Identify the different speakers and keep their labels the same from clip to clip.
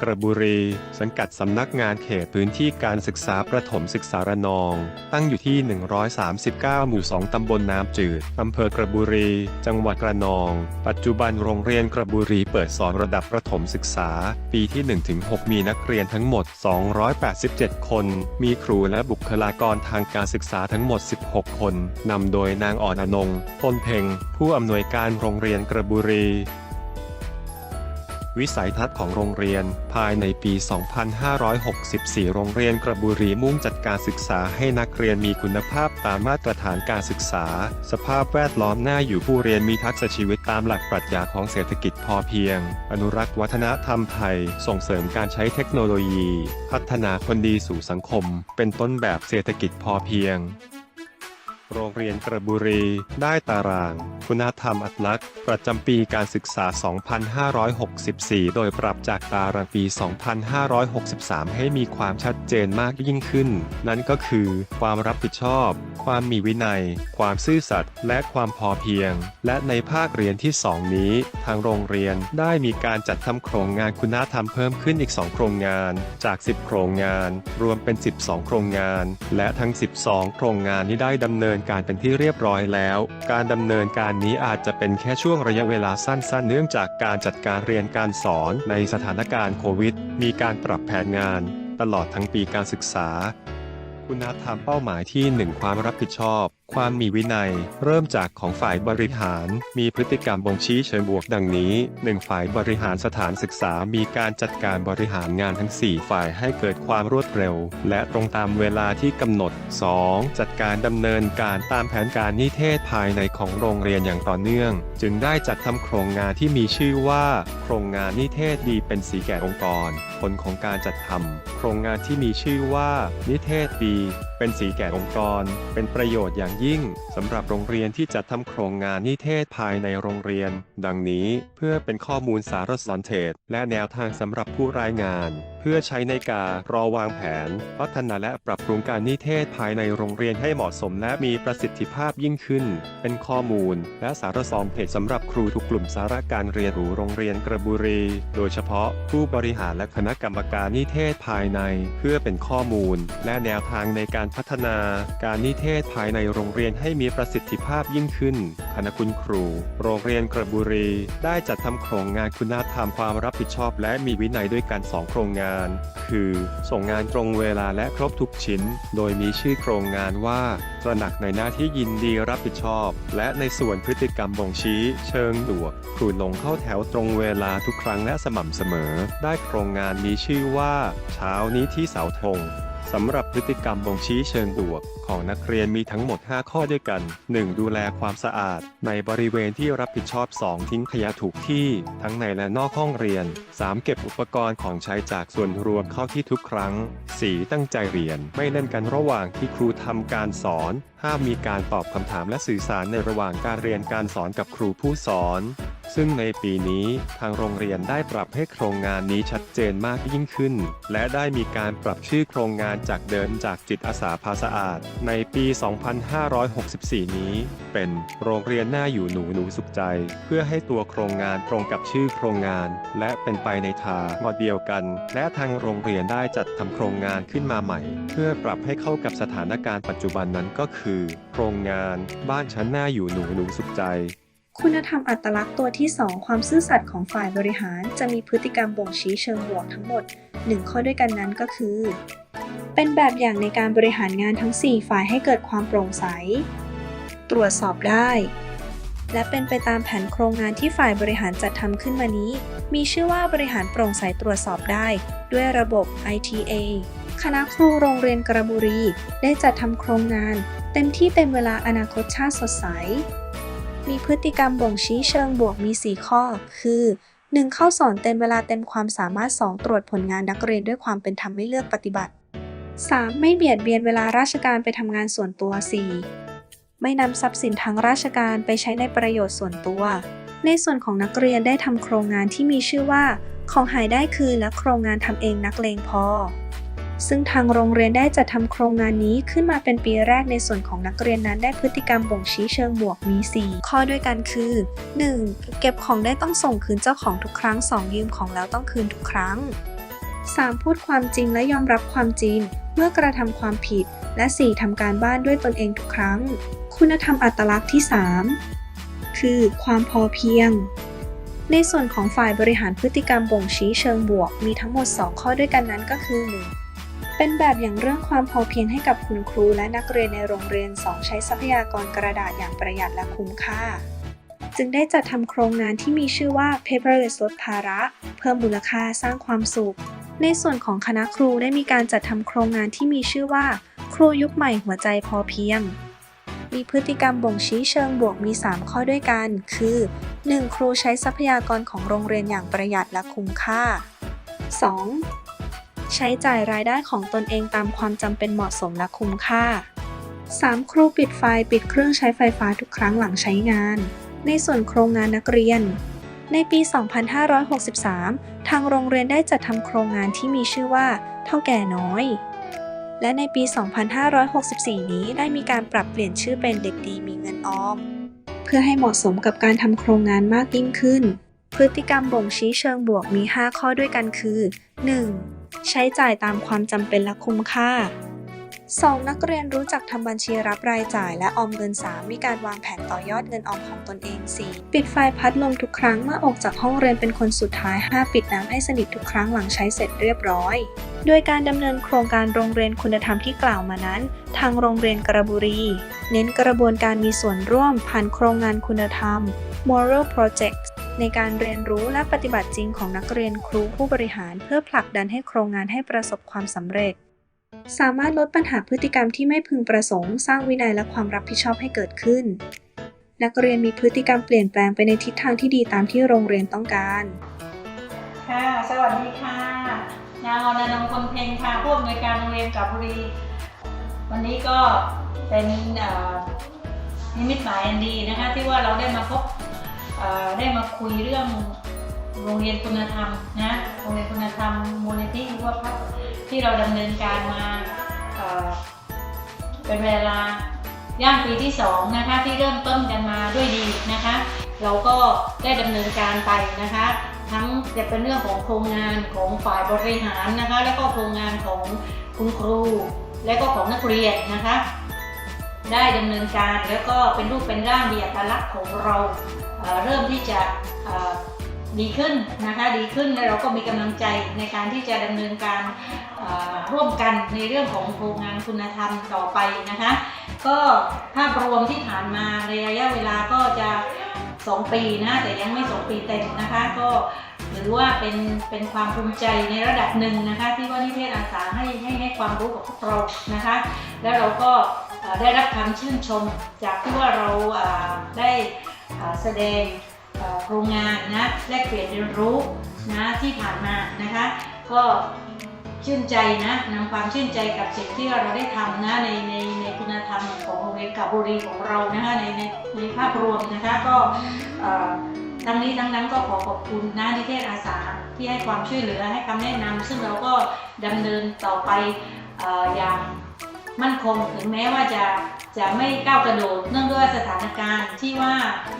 Speaker 1: กระบุรี สังกัดสำนักงานเขตพื้นที่การศึกษาประถมศึกษาระนอง ตั้งอยู่ที่ 139 หมู่ 2 ตำบลน้ำจืด อำเภอกระบุรี จังหวัดระนอง ปัจจุบันโรงเรียนกระบุรีเปิดสอนระดับประถมศึกษา ปีที่ 1-6 มีนักเรียนทั้งหมด 287 คน มีครูและบุคลากรทางการศึกษาทั้งหมด 16 คน นำโดยนางอ่อนอนงพลเพ็งผู้อำนวยการโรงเรียนกระบุรี วิสัยทัศน์ของโรงเรียน ภายในปี 2564 โรงเรียนกระบุรีมุ่งจัดการศึกษาให้นักเรียนมีคุณภาพตามมาตรฐานการศึกษา สภาพแวดล้อมน่าอยู่ผู้เรียนมีทักษะชีวิตตามหลักปรัชญาของเศรษฐกิจพอเพียง อนุรักษ์วัฒนธรรมไทย ส่งเสริมการใช้เทคโนโลยี พัฒนาคนดีสู่สังคม เป็นต้นแบบเศรษฐกิจพอเพียง โรงเรียนกระบุรี ได้ตาราง คุณธรรมอัตลักษณ์ ประจำปีการศึกษา 2564 โดยปรับจากตารางปี 2563 ให้มีความชัดเจนมากยิ่งขึ้น นั่นก็คือ ความรับผิดชอบ ความมีวินัย ความซื่อสัตย์และความพอเพียง และในภาคเรียนที่ 2 นี้ ทางโรงเรียนได้มีการจัดทำโครงงานคุณธรรมเพิ่มขึ้นอีก 2 โครงงาน จาก 10 โครงงาน รวมเป็น 12 โครงงาน และทั้ง 12 โครงงานนี้ได้ดำเนินการเป็นที่เรียบร้อยแล้ว การดำเนินการนี้อาจจะเป็นแค่ช่วงระยะเวลาสั้นๆ เนื่องจากการจัดการเรียนการสอนในสถานการณ์โควิด มีการปรับแผนงาน ตลอดทั้งปีการศึกษา คุณธรรมเป้าหมายที่ 1 ความรับผิดชอบความมีวินัย เริ่มจากของฝ่ายบริหาร มีพฤติกรรมบ่งชี้เชิงบวกดังนี้ 1. ฝ่ายบริหารสถานศึกษา มีการจัดการบริหารงานทั้ง 4 ฝ่ายให้เกิดความรวดเร็ว และตรงตามเวลาที่กำหนด 2. จัดการดำเนินการตามแผนการนิเทศภายในของโรงเรียนอย่างต่อเนื่อง จึงได้จัดทำโครงงานที่มีชื่อว่า โครงงานนิเทศดีเป็นสีแก่องค์กร ผลของการจัดทำโครงงานที่มีชื่อว่า นิเทศดี เป็นสีแก่องค์กร เป็นประโยชน์อย่างยิ่งสำหรับโรงเรียนที่จัดทำโครงงานนิเทศภายในโรงเรียน ดังนี้เพื่อเป็นข้อมูลสารสนเทศ และแนวทางสำหรับผู้รายงาน เพื่อใช้ในการรอวางแผน พัฒนาและปรับปรุงการนิเทศภายในโรงเรียนให้เหมาะสมและมีประสิทธิภาพยิ่งขึ้น เป็นข้อมูล และสารสนเทศสำหรับครูทุกกลุ่มสาระการเรียนรู้โรงเรียนกระบุรี โดยเฉพาะผู้บริหารและคณะกรรมการนิเทศภายใน เพื่อเป็นข้อมูล และแนวทางในการพัฒนาการนิเทศภายในโรงเรียนให้มีประสิทธิภาพยิ่งขึ้น คณะคุณครู โรงเรียนกระบุรี ได้จัดทำโครงงานคุณธรรมความรับผิดชอบ และมีวินัยด้วยกันสองโครงงาน คือ ส่งงานตรงเวลาและครบทุกชิ้น โดยมีชื่อโครงงานว่าตระหนักในหน้าที่ยินดีรับผิดชอบ และในส่วนพฤติกรรมบ่งชี้ เชิงดวกครูลงเข้าแถวตรงเวลาทุกครั้งและสม่ำเสมอ ได้โครงงานมีชื่อว่า เช้านี้ที่เสาธง สำหรับพฤติกรรมบ่งชี้เชิงบวก ของนักเรียนมีทั้งหมด 5 ข้อด้วยกัน 1. ดูแลความสะอาด ในบริเวณที่รับผิดชอบ 2. ทิ้งขยะถูกที่ ทั้งในและนอกห้องเรียน 3. เก็บอุปกรณ์ของใช้จากส่วนรวมเข้าที่ทุกครั้ง 4. ตั้งใจเรียน ไม่เล่นกันระหว่างที่ครูทำการสอนห้ามมีการตอบคำถามและสื่อสารในระหว่างการเรียนการสอนกับครูผู้สอน ซึ่งในปีนี้ทางโรงเรียนได้ปรับให้โครงงานนี้ชัดเจนมากยิ่งขึ้น และได้มีการปรับชื่อโครงงานจากเดิมจากจิตอาสาพาสะอาด ในปี 2564 นี้ เป็นโรงเรียนหน้าอยู่หนูหนูสุขใจ เพื่อให้ตัวโครงงานตรงกับชื่อโครงงาน และเป็นไปในทางมอเดียวกัน และทางโรงเรียนได้จัดทำโครงงานขึ้นมาใหม่ เพื่อปรับให้เข้ากับสถานการณ์ปัจจุบันนั้นก็คือ โครงงานบ้านชั้นหน้าอยู่หนูหนูสุขใจ
Speaker 2: คุณธรรมอัตลักษณ์ตัวที่ 2 ความซื่อสัตย์ของฝ่ายบริหาร จะมีพฤติกรรมบ่งชี้เชิงบวกทั้งหมด 1 ข้อด้วยกันนั้นก็คือ เป็นแบบอย่างในการบริหารงานทั้ง 4 ฝ่ายให้เกิดความโปร่งใส ตรวจสอบได้ และเป็นไปตามแผนโครงงานที่ฝ่ายบริหารจัดทำขึ้นมานี้ มีชื่อว่าบริหารโปร่งใสตรวจสอบได้ ด้วยระบบ ITA คณะครูโรงเรียนกระบุรี ได้จัดทำโครงงาน เต็มที่เต็มเวลาอนาคตชาติสดใส มีพฤติกรรมบ่งชี้เชิงบวกมี 4 ข้อ คือ 1. เข้าสอนเต็มเวลาเต็มความสามารถ 2. ตรวจผลงานนักเรียนด้วยความเป็นธรรมไม่เลือกปฏิบัติ 3. ไม่เบียดเบียนเวลาราชการไปทำงานส่วนตัว 4. ไม่นำทรัพย์สินทางราชการไปใช้ในประโยชน์ส่วนตัว ในส่วนของนักเรียนได้ทำโครงงานที่มีชื่อว่า ของหายได้คืนและโครงงานทำเองนักเลงพอ ซึ่งทางโรงเรียนได้จัดทำโครงงานนี้ขึ้นมาเป็นปีแรกในส่วนของนักเรียนนั้นได้พฤติกรรมบ่งชี้เชิงบวกมี 4 ข้อด้วยกันคือ 1. เก็บของได้ต้องส่งคืนเจ้าของทุกครั้ง 2. ยืมของแล้วต้องคืนทุกครั้ง 3. พูดความจริงและยอมรับความจริง เมื่อกระทำความผิด และ 4. ทำการบ้านด้วยตนเองทุกครั้ง คุณธรรมอัตลักษณ์ที่ 3 คือ ความพอเพียง ในส่วนของฝ่ายบริหารพฤติกรรมบ่งชี้เชิงบวก มีทั้งหมด 2 ข้อด้วยกันนั้นก็คือ 1. เป็นแบบอย่างเรื่องความพอเพียงให้กับคุณครูและนักเรียนในโรงเรียน 2 ใช้ทรัพยากรกระดาษอย่างประหยัดและคุ้มค่า จึงได้จัดทำโครงงานที่มีชื่อว่า paperless ลดภาระ เพิ่มมูลค่าสร้างความสุข ในส่วนของคณะครูได้มีการจัดทำโครงงานที่มีชื่อว่า ครูยุคใหม่หัวใจพอเพียงมีพฤติกรรมบ่งชี้เชิงบวกมี 3 ข้อด้วยกัน คือ 1. ครูใช้ทรัพยากรของโรงเรียนอย่างประหยัดและคุ้มค่า 2. ใช้จ่ายรายได้ของตนเองตามความจำเป็นเหมาะสมและคุ้มค่า 3. ครูปิดไฟปิดเครื่องใช้ไฟฟ้าทุกครั้งหลังใช้งาน ในส่วนโครงงานนักเรียน ในปี 2563 ทางโรงเรียนได้จัดทำโครงงานที่มีชื่อว่า เท่าแก่น้อย และในปี 2564 นี้ได้มีการปรับเปลี่ยนชื่อเป็นเด็กดีมีเงินออม เพื่อให้เหมาะสมกับการทำโครงงานมากยิ่งขึ้น พฤติกรรมบ่งชี้เชิงบวกมี 5 ข้อด้วยกันคือ 1. ใช้จ่ายตามความจำเป็นและคุ้มค่า 2. นักเรียนรู้จักทำบัญชีรับรายจ่ายและออมเงิน 3 มีการวางแผนต่อยอดเงินออมของตนเอง 4. ปิดไฟพัดลมทุกครั้งเมื่อออกจากห้องเรียนเป็นคนสุดท้าย 5. ปิดน้ำให้สนิททุกครั้งหลังใช้เสร็จเรียบร้อย โดยการดำเนินโครงการโรงเรียนคุณธรรมที่กล่าวมานั้น ทางโรงเรียนกระบุรี เน้นกระบวนการมีส่วนร่วมผ่านโครงงานคุณธรรม Moral Project ในการเรียนรู้และปฏิบัติจริงของนักเรียนครูผู้บริหาร เพื่อผลักดันให้โครงงานให้ประสบความสำเร็จ สามารถลดปัญหาพฤติกรรมที่ไม่พึงประสงค์ สร้างวินัยและความรับผิดชอบให้เกิดขึ้น นักเรียนมีพฤติกรรมเปลี่ยนแปลงไปในทิศทางที่ดีตามที่โรงเรียนต้องการ
Speaker 3: ค่ะ สวัสดีค่ะ นางอนันต์คนเพ็งค่ะผู้อำนวยการโรงเรียนกับบุรี วันนี้ก็เป็นนิมิตหมายอันดีนะคะที่ว่าเราได้มาพบ ได้มาคุยเรื่องโรงเรียนคุณธรรมนะโรงเรียนคุณธรรมมูลนิธิยุวพัฒน์ที่เราดำเนินการมาเอ่อเป็นเวลาย่างปีที่สองนะคะที่เริ่มต้นกันมาด้วยดีนะคะ เราก็ได้ดำเนินการไปนะคะ ทั้งจะเป็นเรื่องของโครงงานของฝ่ายบริหารนะคะ แล้วก็โครงงานของคุณครู และก็ของนักเรียนนะคะ ได้ดำเนินการแล้วก็เป็นรูปเป็นร่างมีอัตลักษณ์ของเราเเริ่มที่จะดีขึ้นนะคะดีขึ้นและเราก็มีกำลังใจในการที่จะดำเนินการร่วมกันในเรื่องของโครงงานคุณธรรมต่อไปนะคะ ก็ภาพรวมที่ผ่านมาในระยะเวลาก็จะ 2 ปีนะแต่ยังไม่ 2 ปีเต็มนะคะ ก็หรือว่าเป็นเป็นความภูมิใจในระดับหนึ่งนะคะ ที่ว่านิเทศอาสาให้ให้ให้ความรู้กับพวกเรานะคะ แล้วเราก็ ได้รับคำชื่นชม จากที่ว่าเราได้แสดงโครงงานนะแลกเปลี่ยนเรียนรู้นะที่ผ่านมานะคะ ก็ชื่นใจนะนำความชื่นใจกับสิ่งที่เราได้ทำนะในในในคุณธรรมของโรงเรียนกับบุรีของเรานะคะในในในภาพรวมนะคะก็ทั้งนี้ทั้งนั้นก็ขอขอบคุณนะนิเทศอาสาที่ให้ความช่วยเหลือให้คำแนะนำซึ่งเราก็ดำเนินต่อไปออย่าง มั่นคงถึงแม้ว่าจะจะไม่ก้าวกระโดดเนื่องด้วยสถานการณ์ที่ว่า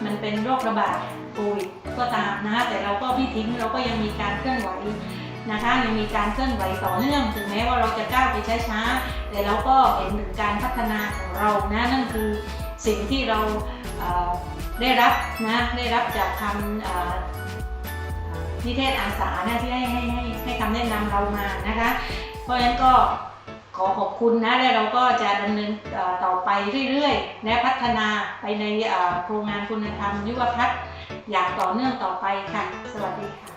Speaker 3: มันเป็นโรคระบาดโควิดก็ตามนะคะแต่เราก็ไม่ทิ้งเราก็ยังมีการเคลื่อนไหวนะคะยังมีการเคลื่อนไหวต่อเนื่องถึงแม้ว่าเราจะก้าวไปช้าๆแต่เราก็เห็นถึงการพัฒนาของเรานะนั่นคือสิ่งที่เราเอ่อได้รับนะได้รับจากคำนิเทศอาสานะที่ให้ให้ให้ให้คำแนะนำเรามานะคะ เพราะฉะนั้นก็ ขอขอบคุณนะและเราก็จะดำเนินต่อไปเรื่อยๆ และพัฒนาไปในโครงงานคุณธรรมยุวพัฒน์อย่างต่อเนื่องต่อไปค่ะ สวัสดีค่ะ